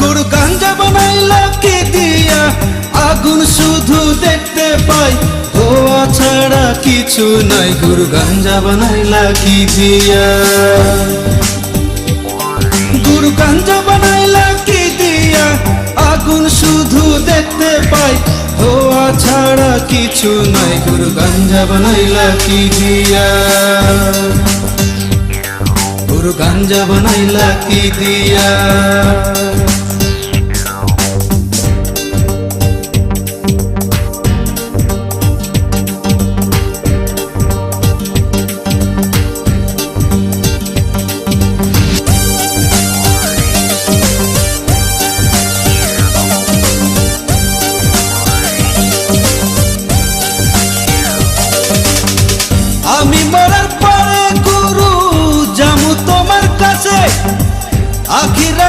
গুরু গাঞ্জা বানাইলা কি দিয়া? আগুন শুধু দেখতে পাই। ধোয়া ছাড়া কিছু নাই, গুরু গাঞ্জা বানাইলা কি দিয়া? গুরু গাঞ্জা বানাইলা কি দিয়া? আগুন শুধু দেখতে পাই। ধোয়া ছাড়া কিছু নাই, গুরু গাঞ্জা বানাইলা কি দিয়া? গুরু গাঞ্জা বানাইলা কি দিয়া? malam.